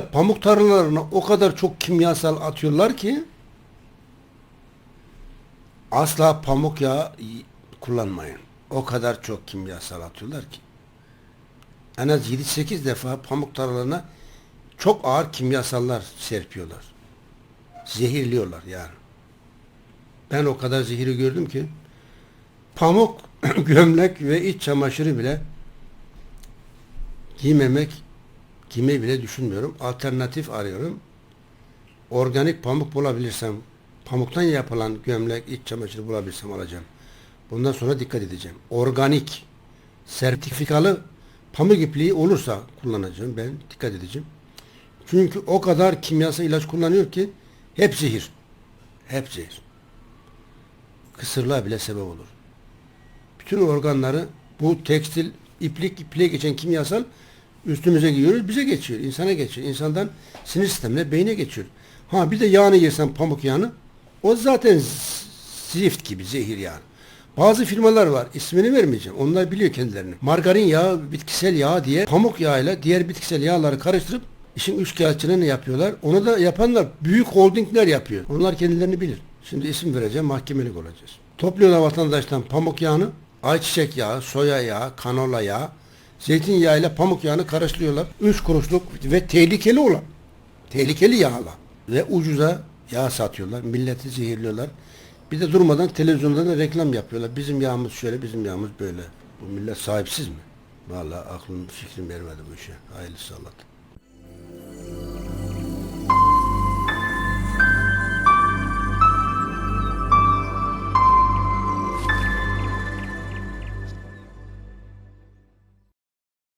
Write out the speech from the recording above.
Pamuk tarlalarına o kadar çok kimyasal atıyorlar ki asla pamuk yağı kullanmayın. O kadar çok kimyasal atıyorlar ki. En az 7-8 defa pamuk tarlalarına çok ağır kimyasallar serpiyorlar. Zehirliyorlar yani. Ben o kadar zehiri gördüm ki pamuk, gömlek ve iç çamaşırı bile giymemek, giymeyi bile düşünmüyorum. Alternatif arıyorum. Organik pamuk bulabilirsem, pamuktan yapılan gömlek, iç çamaşırı bulabilirsem alacağım. Bundan sonra dikkat edeceğim. Organik, sertifikalı pamuk ipliği olursa kullanacağım. Ben dikkat edeceğim. Çünkü o kadar kimyasal ilaç kullanıyor ki hep zehir. Hep zehir. Kısırlığa bile sebep olur. Bütün organları bu tekstil, iplik, ipliğe geçen kimyasal üstümüze giyiyoruz, bize geçiyor, insana geçiyor. İnsandan sinir sistemine, beyne geçiyor. Ha bir de yağını yersen pamuk yağını, o zaten zift gibi, zehir yani. Bazı firmalar var, ismini vermeyeceğim. Onlar biliyor kendilerini. Margarin yağı, bitkisel yağ diye pamuk yağıyla diğer bitkisel yağları karıştırıp işin üç kağıtçılığını yapıyorlar. Onu da yapanlar büyük holdingler yapıyor. Onlar kendilerini bilir. Şimdi isim vereceğim, mahkemelik olacağız. Topluyorlar vatandaştan pamuk yağını, ayçiçek yağı, soya yağı, kanola yağı, zeytinyağı ile pamuk yağını karıştırıyorlar. Üç kuruşluk ve tehlikeli olan, tehlikeli yağla ve ucuza yağ satıyorlar. Milleti zehirliyorlar. Bir de durmadan televizyonda da reklam yapıyorlar. Bizim yağımız şöyle, bizim yağımız böyle. Bu millet sahipsiz mi? Vallahi aklım fikrim vermedi bu işe. Hayırlısı Allah.